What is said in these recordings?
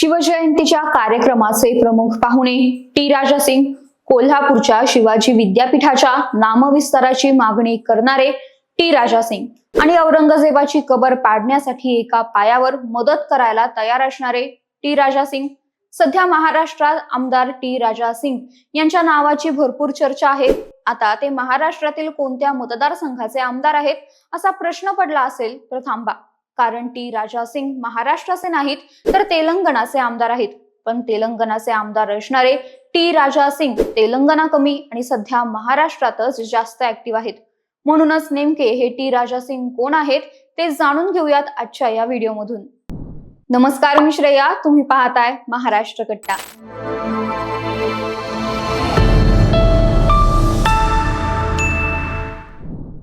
शिवजयंतीच्या कार्यक्रमाचे प्रमुख पाहुणे टी राजा सिंग कोल्हापूरच्या शिवाजी विद्यापीठाच्या नामविस्ताराची मागणी करणारे टी राजा सिंग आणि औरंगजेबाची कबर पाडण्यासाठी एका पायावर मदत करायला तयार असणारे टी राजा सिंग सध्या महाराष्ट्रात आमदार टी राजा सिंग यांच्या नावाची भरपूर चर्चा आहे. आता ते महाराष्ट्रातील कोणत्या मतदारसंघाचे आमदार आहेत असा प्रश्न पडला असेल तर थांबा. कारण टी राजा सिंग महाराष्ट्राचे नाहीत तर तेलंगणाचे आमदार आहेत. पण तेलंगणाचे आमदार असणारे टी राजा सिंग तेलंगणा कमी आणि सध्या महाराष्ट्रातच जास्त ऍक्टिव्ह आहेत. म्हणूनच नेमके हे टी राजा सिंग कोण आहेत ते जाणून घेऊयात आजच्या या व्हिडिओमधून. नमस्कार मी श्रेया. तुम्ही पाहताय महाराष्ट्र कट्टा.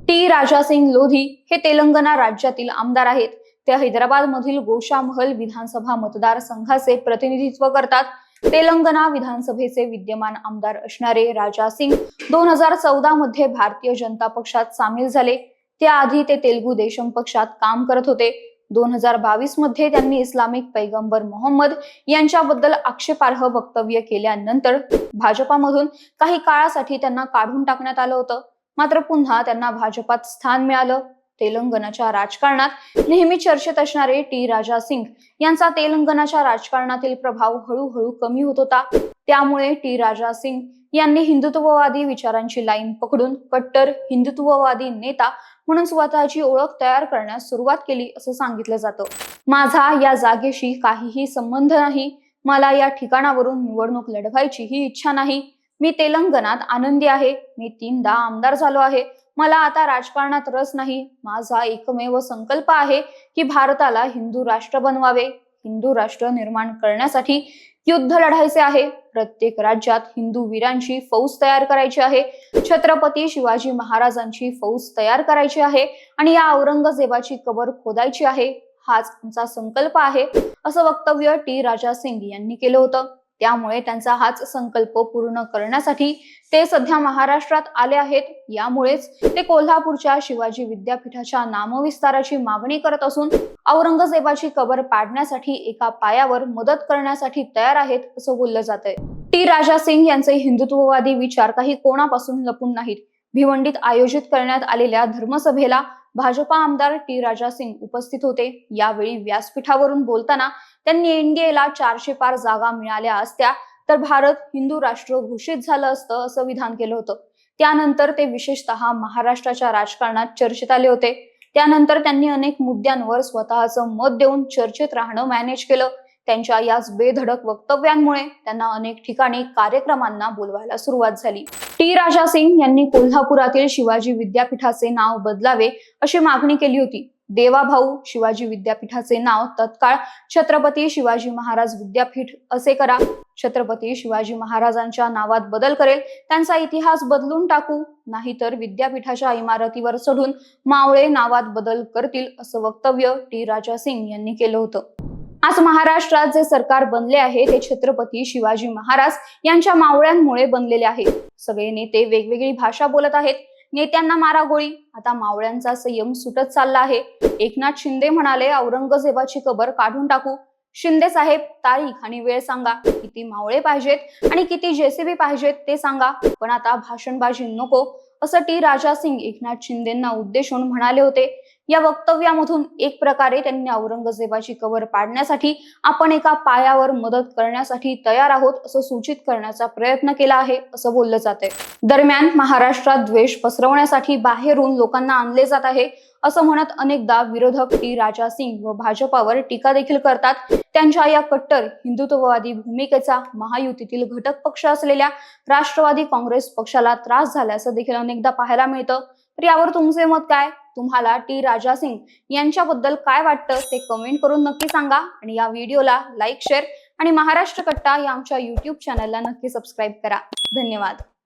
टी राजा सिंग लोधी हे तेलंगणा राज्यातील आमदार आहेत. ते हैदराबाद मधील गोशा महल विधानसभा मतदारसंघाचे प्रतिनिधित्व करतात. तेलंगणा विधानसभेचे विद्यमान आमदार असणारे राजा सिंग दोन हजार चौदा मध्ये भारतीय जनता पक्षात सामील झाले. त्याआधी ते तेलगू देशम पक्षात काम करत होते. दोन हजार बावीसमध्ये त्यांनी इस्लामिक पैगंबर मोहम्मद यांच्याबद्दल आक्षेपार्ह वक्तव्य केल्यानंतर भाजपामधून काही काळासाठी त्यांना काढून टाकण्यात आलं होतं. मात्र पुन्हा त्यांना भाजपात स्थान मिळालं. तेलंगणाच्या राजकारणात नेहमी चर्चेत असणारे टी. राजा सिंग यांचा तेलंगणाच्या राजकारणातील प्रभाव हळूहळू कमी होत होता. त्यामुळे टी. राजा सिंग यांनी हिंदुत्ववादी विचारांची लाईन पकडून कट्टर हिंदुत्ववादी नेता म्हणून स्वतःची ओळख तयार करण्यास सुरुवात केली असं सांगितलं जातं. माझा या जागेशी काहीही संबंध नाही. मला या ठिकाणावरून निवडणूक लढवायची ही इच्छा नाही. मी तेलंगणात आनंदी आहे. मी तीनदा आमदार झालो आहे. मला आता राजकारणात रस नाही. माझा एकमेव संकल्प आहे की भारताला हिंदू राष्ट्र बनवावे. हिंदू राष्ट्र निर्माण करण्यासाठी युद्ध लढायचे आहे. प्रत्येक राज्यात हिंदू वीरांची फौज तयार करायची आहे. छत्रपती शिवाजी महाराजांची फौज तयार करायची आहे आणि या औरंगजेबाची कबर खोदायची आहे. हाच आमचा संकल्प आहे. असं वक्तव्य टी राजा सिंग यांनी केलं होतं. त्यामुळे त्यांचा हाच संकल्प पूर्ण करण्यासाठी ते सध्या महाराष्ट्रात आले आहेत. यामुळेच ते कोल्हापूरच्या शिवाजी विद्यापीठाच्या नामविस्ताराची मागणी करत असून औरंगजेबाची कबर पाडण्यासाठी एका पायावर मदत करण्यासाठी तयार आहेत असं बोललं जात आहे टी. राजा सिंग यांचे हिंदुत्ववादी विचार काही कोणापासून लपून नाहीत. भिवंडीत आयोजित करण्यात आलेल्या धर्मसभेला भाजपा आमदार टी. राजा सिंग उपस्थित होते. यावेळी व्यासपीठावरून बोलताना त्यांनी एनडीएला चारशे पार जागा मिळाल्या असत्या तर भारत हिंदू राष्ट्र घोषित झालं असतं असं विधान केलं होतं. त्यानंतर ते विशेषतः महाराष्ट्राच्या राजकारणात चर्चेत आले होते. त्यानंतर त्यांनी अनेक मुद्द्यांवर स्वतःचं मत देऊन चर्चेत राहणं मॅनेज केलं. त्यांच्या याच बेधडक वक्तव्यांमुळे त्यांना अनेक ठिकाणी कार्यक्रमांना बोलवायला सुरुवात झाली. टी राजा सिंग यांनी कोल्हापुरातील शिवाजी विद्यापीठाचे नाव बदलावे अशी मागणी केली होती. देवाभाऊ शिवाजी विद्यापीठाचे नाव तत्काळ छत्रपती शिवाजी महाराज विद्यापीठ असे करा. छत्रपती शिवाजी महाराजांच्या नावात बदल करेल. त्यांचा इतिहास बदलून टाकू. नाहीतर विद्यापीठाच्या इमारतीवर चढून मावळे नावात बदल करतील असं वक्तव्य टी राजा सिंग यांनी केलं होतं. आज महाराष्ट्रात जे सरकार बनले आहे ते छत्रपती शिवाजी महाराज यांच्या मावळ्यांमुळे बनलेले आहे. सगळे नेते वेगवेगळी भाषा बोलत आहेत. नेत्यांना मारागोळी आता मावळ्यांचा संयम सुटत चालला आहे. एकनाथ शिंदे म्हणाले औरंगजेबाची कबर काढून टाकू. शिंदे साहेब तारीख आणि वेळ सांगा. किती मावळे पाहिजेत आणि किती जेसीबी पाहिजेत ते सांगा. पण आता भाषणबाजी नको. असं टी. राजा सिंग एकनाथ शिंदेना उद्देशून म्हणाले होते. या वक्तव्यामधून एक प्रकारे त्यांनी औरंगजेबाची कबर पाडण्यासाठी आपण एका पायावर मदत करण्यासाठी तयार आहोत असं सूचित करण्याचा प्रयत्न केला आहे असं बोललं जाते दरम्यान महाराष्ट्रात द्वेष पसरवण्यासाठी बाहेरून लोकांना आणले जात आहे असं म्हणत अनेकदा विरोधक टी राजा सिंग व भाजपावर टीका देखील करतात. त्यांच्या या कट्टर हिंदुत्ववादी भूमिकेचा महायुतीतील घटक पक्ष असलेल्या राष्ट्रवादी काँग्रेस पक्षाला त्रास झाल्याचं देखील अनेकदा पाहायला मिळतं. तर यावर तुमचे मत काय? तुम्हाला टी. राजा सिंग यांच्याबद्दल काय वाटतं ते कमेंट करून नक्की सांगा. आणि या व्हिडिओला लाईक शेअर आणि महाराष्ट्र कट्टा या आमच्या युट्यूब चॅनलला नक्की सबस्क्राईब करा. धन्यवाद.